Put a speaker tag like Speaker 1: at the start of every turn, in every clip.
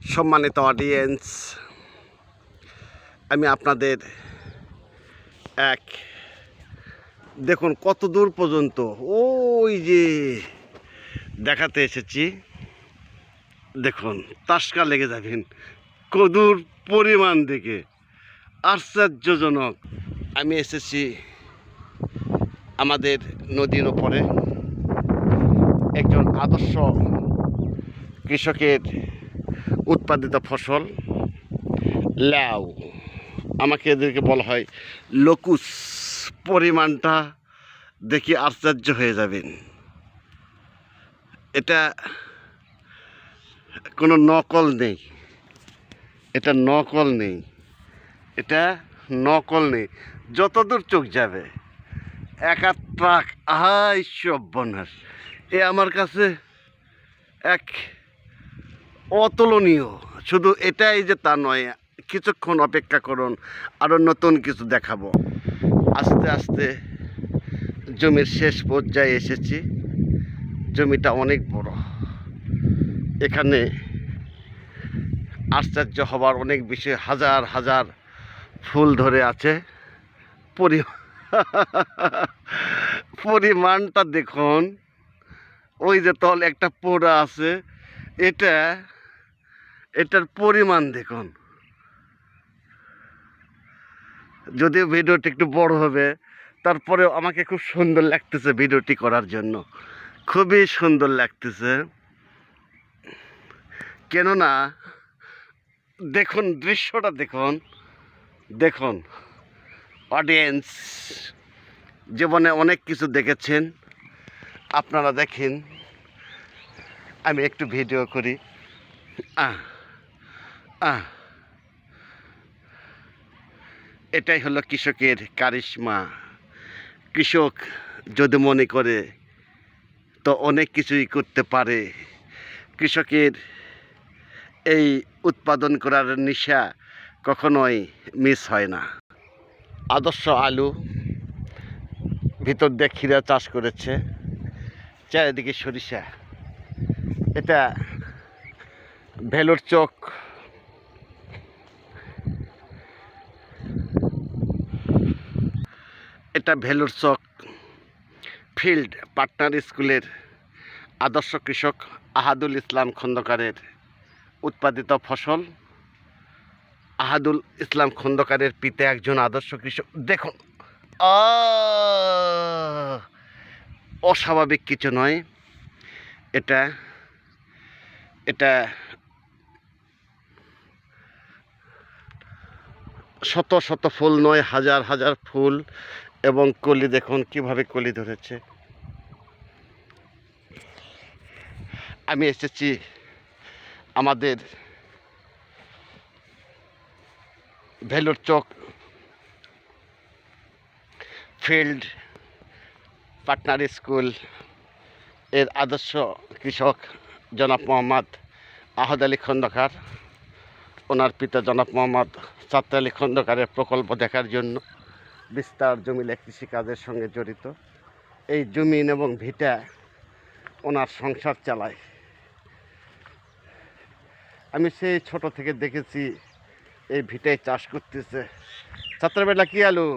Speaker 1: সম্মানিত অডিয়েন্স আমি আপনাদের এক, দেখুন কত দূর পর্যন্ত ওই যে দেখাতে এসেছি। দেখুন, তাসকা লেগে যাবেন, কদূর পরিমাণ দেখে, আশ্চর্যজনক। আমি এসেছি আমাদের নদীর ওপরে একজন আদর্শ কৃষকের উৎপাদিত ফসল, ল্যাও। আমাকে এদেরকে বলা হয়, লকুস, পরিমাণটা দেখি আশ্চর্য হয়ে যাবেন। এটা কোনো নকল নেই। এটা নকল নেই। এটা নকল নেই। যতদূর চোখ যাবে, একা ট্রাক আহাই সব্যনাশ। এ আমার কাছে এক অতুলনীয়। শুধু এটাই যে তা নয়, কিছুক্ষণ অপেক্ষা করুন আরও নতুন কিছু দেখাবো। আস্তে আস্তে জমির শেষ পর্যায়ে এসেছি। জমিটা অনেক বড়। এখানে আশ্চর্য হবার অনেক বিষয়, হাজার হাজার ফুল ধরে আছে। পরি, পরিমাণটা দেখুন। ওই যে তল একটা পোড়া আছে। এটা এটার পরিমাণ দেখুন। যদিও ভিডিওটি একটু বড় হবে, তারপরেও আমাকে খুব সুন্দর লাগতেছে ভিডিওটি করার জন্য। খুবই সুন্দর লাগতেছে। কেননা, দেখুন, দৃশ্যটা দেখুন। দেখুন অডিয়েন্স জীবনে অনেক কিছু দেখেছেন। আপনারা দেখেন। আমি একটু ভিডিও করি। আহ। এটাই হলো কৃষকের কারিশমা। কৃষক যদি মনে করে, তো অনেক কিছুই করতে পারে। কৃষকের এই উৎপাদন করার নেশা কখনোই মিস হয় না। আদর্শ আলু ভিতর দিয়ে ক্ষীরা চাষ করেছে, চারিদিকে সরিষা। এটা ভেলোর চোখ এটা ভেলোর চক ফিল্ড পার্টনার স্কুলের আদর্শ কৃষক আহাদুল ইসলাম খন্দকারের উৎপাদিত ফসল। আহাদুল ইসলাম খন্দকারের পিতা একজন আদর্শ কৃষক। দেখুন অস্বাভাবিক কিছু নয়। এটা এটা শত শত ফুল নয়, হাজার হাজার ফুল। এবং কলি দেখুন কীভাবে কলি ধরেছে। আমি এসেছি আমাদের ভেলোর চক ফিল্ড পার্টনার স্কুলের আদর্শ কৃষক জনাব মোহাম্মদ আহদ আলী খন্দকার। ওনার পিতা জনাব মোহাম্মদ সাত্তা আলী খন্দকারের প্রকল্প দেখার জন্য। বিস্তার জমিলে কৃষিকাজের সঙ্গে জড়িত। এই জমিন এবং ভিটা ওনার সংসার চালায়। আমি সেই ছোট থেকে দেখেছি এই ভিটায় চাষ করতেছে। ছাত্রবেলা কি আলু?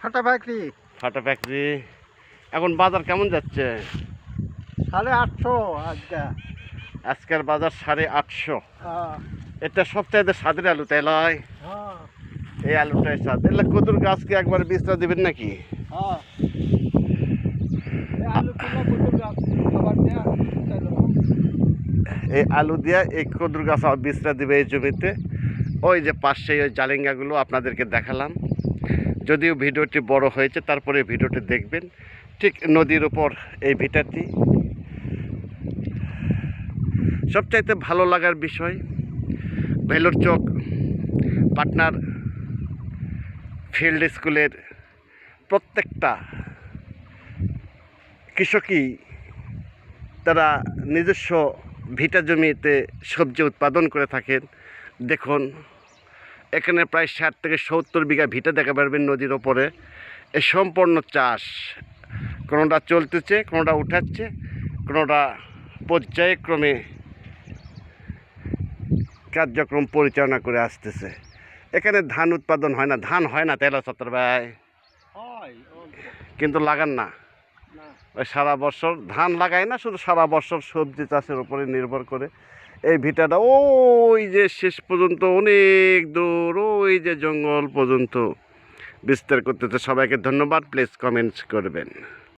Speaker 2: ফাটা পাখি।
Speaker 1: ফাটা ফ্যাক্টরি এখন বাজার কেমন যাচ্ছে?
Speaker 2: সাড়ে আটশো আজকে।
Speaker 1: আজকের বাজার সাড়ে আটশো।
Speaker 2: হ্যাঁ।
Speaker 1: এটা সপ্তাহে সাদের আলু তাই লয়?
Speaker 2: হ্যাঁ।
Speaker 1: এই আলুটাই স্বাদ এগুলো কদুর গাছকে একবার বীজটা দেবেন নাকি?
Speaker 2: হ্যাঁ। এই আলু গাছ দেয়া।
Speaker 1: এই কদুর গাছ বীজটা দেবে এই জমিতে। ওই যে পাশে ওই জালেঙ্গাগুলো আপনাদেরকে দেখালাম। যদিও ভিডিওটি বড় হয়েছে তারপরে ভিডিওটি দেখবেন। ঠিক নদীর উপর এই ভিটাটি। সবচাইতে ভালো লাগার বিষয় ভেলোর চক পাটনার ফিল্ড স্কুলের প্রত্যেকটা কৃষকই তারা নিজস্ব ভিটা জমিতে সবজি উৎপাদন করে থাকেন। দেখুন, এখানে প্রায় ষাট থেকে সত্তর বিঘা ভিটা দেখা পারবেন নদীর ওপরে। এ সম্পূর্ণ চাষ। কোনোটা চলতেছে, কোনোটা উঠাচ্ছে, কোনোটা পর্যায়ক্রমে কার্যক্রম পরিচালনা করে আসতেছে। এখানে ধান উৎপাদন হয় না ধান হয় না তেল সত্তর ভাই।
Speaker 2: হয়
Speaker 1: কিন্তু লাগান না।
Speaker 2: না।
Speaker 1: ওই সারা বছর ধান লাগায় না শুধু সারা বছর সবজি চাষের উপরে নির্ভর করে। এই ভিটাটা ওই যে শেষ পর্যন্ত অনেক দূর ওই যে জঙ্গল পর্যন্ত বিস্তার করতেছে। সবাইকে ধন্যবাদ প্লিজ কমেন্টস করবেন।